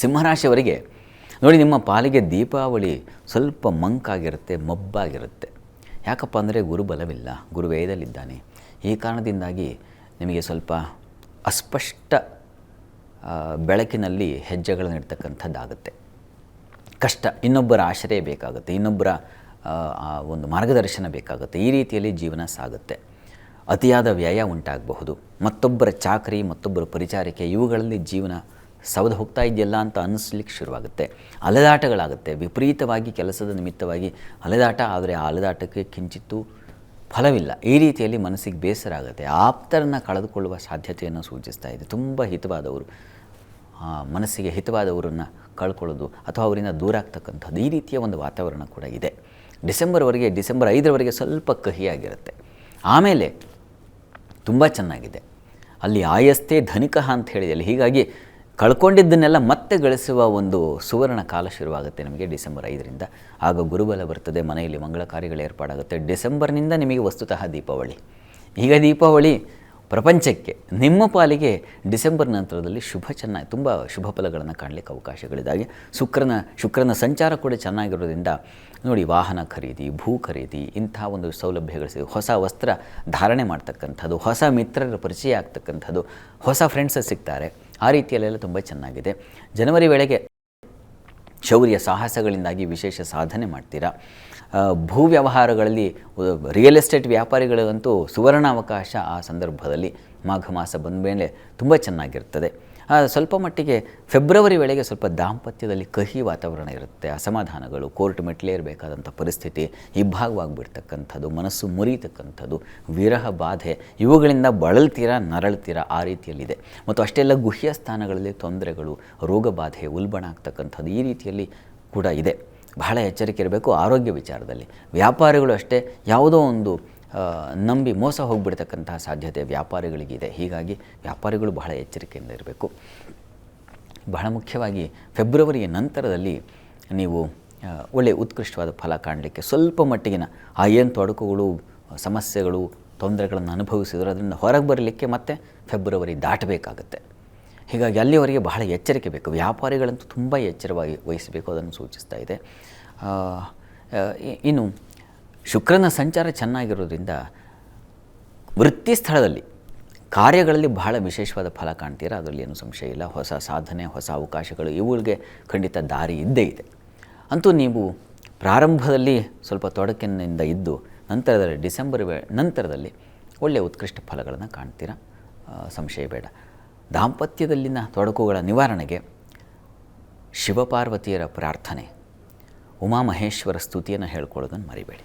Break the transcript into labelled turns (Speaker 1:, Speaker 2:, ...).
Speaker 1: ಸಿಂಹರಾಶಿಯವರಿಗೆ, ನೋಡಿ ನಿಮ್ಮ ಪಾಲಿಗೆ ದೀಪಾವಳಿ ಸ್ವಲ್ಪ ಮಂಕಾಗಿರುತ್ತೆ, ಮಬ್ಬಾಗಿರುತ್ತೆ. ಯಾಕಪ್ಪ ಅಂದರೆ ಗುರುಬಲವಿಲ್ಲ ಗುರು ವೇದಲ್ಲಿದ್ದಾನೆ. ಈ ಕಾರಣದಿಂದಾಗಿ ನಿಮಗೆ ಸ್ವಲ್ಪ ಅಸ್ಪಷ್ಟ ಬೆಳಕಿನಲ್ಲಿ ಹೆಜ್ಜೆಗಳನ್ನು ಇಡ್ತಕ್ಕಂಥದ್ದಾಗುತ್ತೆ. ಕಷ್ಟ, ಇನ್ನೊಬ್ಬರ ಆಶ್ರಯ ಬೇಕಾಗುತ್ತೆ, ಇನ್ನೊಬ್ಬರ ಒಂದು ಮಾರ್ಗದರ್ಶನ ಬೇಕಾಗುತ್ತೆ, ಈ ರೀತಿಯಲ್ಲಿ ಜೀವನ ಸಾಗುತ್ತೆ. ಅತಿಯಾದ ವ್ಯಯ ಉಂಟಾಗಬಹುದು. ಮತ್ತೊಬ್ಬರ ಚಾಕರಿ, ಮತ್ತೊಬ್ಬರ ಪರಿಚಾರಿಕೆ, ಇವುಗಳಲ್ಲಿ ಜೀವನ ಸವದು ಹೋಗ್ತಾ ಇದೆಯಲ್ಲ ಅಂತ ಅನ್ನಿಸ್ಲಿಕ್ಕೆ ಶುರುವಾಗುತ್ತೆ. ಅಲೆದಾಟಗಳಾಗುತ್ತೆ. ವಿಪರೀತವಾಗಿ ಕೆಲಸದ ನಿಮಿತ್ತವಾಗಿ ಅಲೆದಾಟ ಆದರೆ ಆ ಅಲೆದಾಟಕ್ಕೆ ಕಿಂಚಿತ್ತೂ ಫಲವಿಲ್ಲ. ಈ ರೀತಿಯಲ್ಲಿ ಮನಸ್ಸಿಗೆ ಬೇಸರ ಆಗುತ್ತೆ. ಆಪ್ತರನ್ನು ಕಳೆದುಕೊಳ್ಳುವ ಸಾಧ್ಯತೆಯನ್ನು ಸೂಚಿಸ್ತಾ ಇದೆ. ತುಂಬ ಹಿತವಾದವರು ಮನಸ್ಸಿಗೆ ಹಿತವಾದವರನ್ನು ಕಳ್ಕೊಳ್ಳೋದು ಅಥವಾ ಅವರಿಂದ ದೂರ ಆಗ್ತಕ್ಕಂಥದ್ದು. ಈ ರೀತಿಯ ಒಂದು ವಾತಾವರಣ ಕೂಡ ಇದೆ. ಡಿಸೆಂಬರ್ವರೆಗೆ, ಡಿಸೆಂಬರ್ ಐದರವರೆಗೆ ಸ್ವಲ್ಪ ಕಹಿಯಾಗಿರುತ್ತೆ. ಆಮೇಲೆ ತುಂಬ ಚೆನ್ನಾಗಿದೆ. ಅಲ್ಲಿ ಆಯಸ್ತೆ ಧನಿಕ ಅಂತ ಹೇಳಿದೆ ಹೀಗಾಗಿ ಕಳ್ಕೊಂಡಿದ್ದನ್ನೆಲ್ಲ ಮತ್ತೆ ಗಳಿಸುವ ಒಂದು ಸುವರ್ಣ ಕಾಲ ಶುರುವಾಗುತ್ತೆ ನಿಮಗೆ ಡಿಸೆಂಬರ್ ಐದರಿಂದ. ಆಗ ಗುರುಬಲ ಬರ್ತದೆ, ಮನೆಯಲ್ಲಿ ಮಂಗಳ ಕಾರ್ಯಗಳು ಏರ್ಪಾಡಾಗುತ್ತೆ. ಡಿಸೆಂಬರ್ನಿಂದ ನಿಮಗೆ ವಸ್ತುತಃ ದೀಪಾವಳಿ. ಈಗ ದೀಪಾವಳಿ ಪ್ರಪಂಚಕ್ಕೆ, ನಿಮ್ಮ ಪಾಲಿಗೆ ಡಿಸೆಂಬರ್ ನಂತರದಲ್ಲಿ ಶುಭ ಚೆನ್ನಾಗಿ, ತುಂಬ ಶುಭ ಫಲಗಳನ್ನು ಕಾಣಲಿಕ್ಕೆ ಅವಕಾಶಗಳಿದ್ದಾಗೆ ಶುಕ್ರನ ಶುಕ್ರನ ಸಂಚಾರ ಕೂಡ ಚೆನ್ನಾಗಿರೋದ್ರಿಂದ ನೋಡಿ, ವಾಹನ ಖರೀದಿ, ಭೂ ಖರೀದಿ, ಇಂಥ ಒಂದು ಸೌಲಭ್ಯಗಳು ಸಿಗುತ್ತೆ ಹೊಸ ವಸ್ತ್ರ ಧಾರಣೆ ಮಾಡ್ತಕ್ಕಂಥದ್ದು, ಹೊಸ ಮಿತ್ರರ ಪರಿಚಯ ಆಗ್ತಕ್ಕಂಥದ್ದು, ಹೊಸ ಫ್ರೆಂಡ್ಸ್ ಸಿಗ್ತಾರೆ. ಆ ರೀತಿಯಲ್ಲೆಲ್ಲ ತುಂಬ ಚೆನ್ನಾಗಿದೆ. ಜನವರಿ ವೇಳೆಗೆ ಶೌರ್ಯ ಸಾಹಸಗಳಿಂದಾಗಿ ವಿಶೇಷ ಸಾಧನೆ ಮಾಡ್ತೀರಾ? ಭೂ ವ್ಯವಹಾರಗಳಲ್ಲಿ ರಿಯಲ್ ಎಸ್ಟೇಟ್ ವ್ಯಾಪಾರಿಗಳಿಗಂತೂ ಸುವರ್ಣಾವಕಾಶ ಆ ಸಂದರ್ಭದಲ್ಲಿ ಮಾಘ ಮಾಸ ಬಂದ ಮೇಲೆ ತುಂಬ ಚೆನ್ನಾಗಿರ್ತದೆ. ಸ್ವಲ್ಪ ಮಟ್ಟಿಗೆ ಫೆಬ್ರವರಿ ವೇಳೆಗೆ ಸ್ವಲ್ಪ ದಾಂಪತ್ಯದಲ್ಲಿ ಕಹಿ ವಾತಾವರಣ ಇರುತ್ತೆ, ಅಸಮಾಧಾನಗಳು, ಕೋರ್ಟ್ ಮೆಟ್ಲೇರಬೇಕಾದಂಥ ಪರಿಸ್ಥಿತಿ ಇಬ್ಬಾಗವಾಗಿಬಿಡ್ತಕ್ಕಂಥದ್ದು ಮನಸ್ಸು ಮುರಿತಕ್ಕಂಥದ್ದು, ವಿರಹ ಬಾಧೆ, ಇವುಗಳಿಂದ ಬಳಲ್ತೀರಾ, ನರಳ್ತೀರ ಆ ರೀತಿಯಲ್ಲಿದೆ. ಮತ್ತು ಅಷ್ಟೆಲ್ಲ ಗುಹ್ಯ ಸ್ಥಾನಗಳಲ್ಲಿ ತೊಂದರೆಗಳು, ರೋಗ ಬಾಧೆ, ಉಲ್ಬಣ ಆಗ್ತಕ್ಕಂಥದ್ದು ಈ ರೀತಿಯಲ್ಲಿ ಕೂಡ ಇದೆ. ಬಹಳ ಎಚ್ಚರಿಕೆ ಇರಬೇಕು ಆರೋಗ್ಯ ವಿಚಾರದಲ್ಲಿ. ವ್ಯಾಪಾರಿಗಳು ಅಷ್ಟೇ ಯಾವುದೋ ಒಂದು ನಂಬಿ ಮೋಸ ಹೋಗಿಬಿಡ್ತಕ್ಕಂತಹ ಸಾಧ್ಯತೆ ವ್ಯಾಪಾರಿಗಳಿಗಿದೆ. ಹೀಗಾಗಿ ವ್ಯಾಪಾರಿಗಳು ಬಹಳ ಎಚ್ಚರಿಕೆಯಿಂದ ಇರಬೇಕು. ಬಹಳ ಮುಖ್ಯವಾಗಿ ಫೆಬ್ರವರಿಯ ನಂತರದಲ್ಲಿ ನೀವು ಒಳ್ಳೆಯ ಉತ್ಕೃಷ್ಟವಾದ ಫಲ ಕಾಣಲಿಕ್ಕೆ ಸ್ವಲ್ಪ ಮಟ್ಟಿಗಿನ ಆ ಏನು ತೊಡಕುಗಳು, ಸಮಸ್ಯೆಗಳು, ತೊಂದರೆಗಳನ್ನು ಅನುಭವಿಸಿದ್ರು ಅದರಿಂದ ಹೊರಗೆ ಬರಲಿಕ್ಕೆ ಮತ್ತೆ ಫೆಬ್ರವರಿ ದಾಟಬೇಕಾಗತ್ತೆ. ಹೀಗಾಗಿ ಅಲ್ಲಿವರೆಗೆ ಬಹಳ ಎಚ್ಚರಿಕೆ ಬೇಕು. ವ್ಯಾಪಾರಿಗಳಂತೂ ತುಂಬ ಎಚ್ಚರವಾಗಿ ವಹಿಸಬೇಕು, ಅದನ್ನು ಸೂಚಿಸ್ತಾ ಇದೆ. ಇನ್ನು ಶುಕ್ರನ ಸಂಚಾರ ಚೆನ್ನಾಗಿರೋದ್ರಿಂದ ವೃತ್ತಿ ಸ್ಥಳದಲ್ಲಿ, ಕಾರ್ಯಗಳಲ್ಲಿ ಬಹಳ ವಿಶೇಷವಾದ ಫಲ ಕಾಣ್ತೀರಾ? ಅದರಲ್ಲಿ ಏನು ಸಂಶಯ ಇಲ್ಲ. ಹೊಸ ಸಾಧನೆ, ಹೊಸ ಅವಕಾಶಗಳು, ಇವುಗಳಿಗೆ ಖಂಡಿತ ದಾರಿ ಇದ್ದೇ ಇದೆ. ಅಂತೂ ನೀವು ಪ್ರಾರಂಭದಲ್ಲಿ ಸ್ವಲ್ಪ ತೊಡಕಿನಿಂದ ಇದ್ದು, ನಂತರದಲ್ಲಿ, ಡಿಸೆಂಬರ್ ವೇ, ನಂತರದಲ್ಲಿ ಒಳ್ಳೆಯ ಉತ್ಕೃಷ್ಟ ಫಲಗಳನ್ನು ಕಾಣ್ತೀರಾ? ಸಂಶಯ ಬೇಡ. ದಾಂಪತ್ಯದಲ್ಲಿನ ತೊಡಕುಗಳ ನಿವಾರಣೆಗೆ ಶಿವಪಾರ್ವತಿಯರ ಪ್ರಾರ್ಥನೆ, ಉಮಾಮಹೇಶ್ವರ ಸ್ತುತಿಯನ್ನು ಹೇಳ್ಕೊಳ್ಳೋದನ್ನು ಮರಿಬೇಡಿ.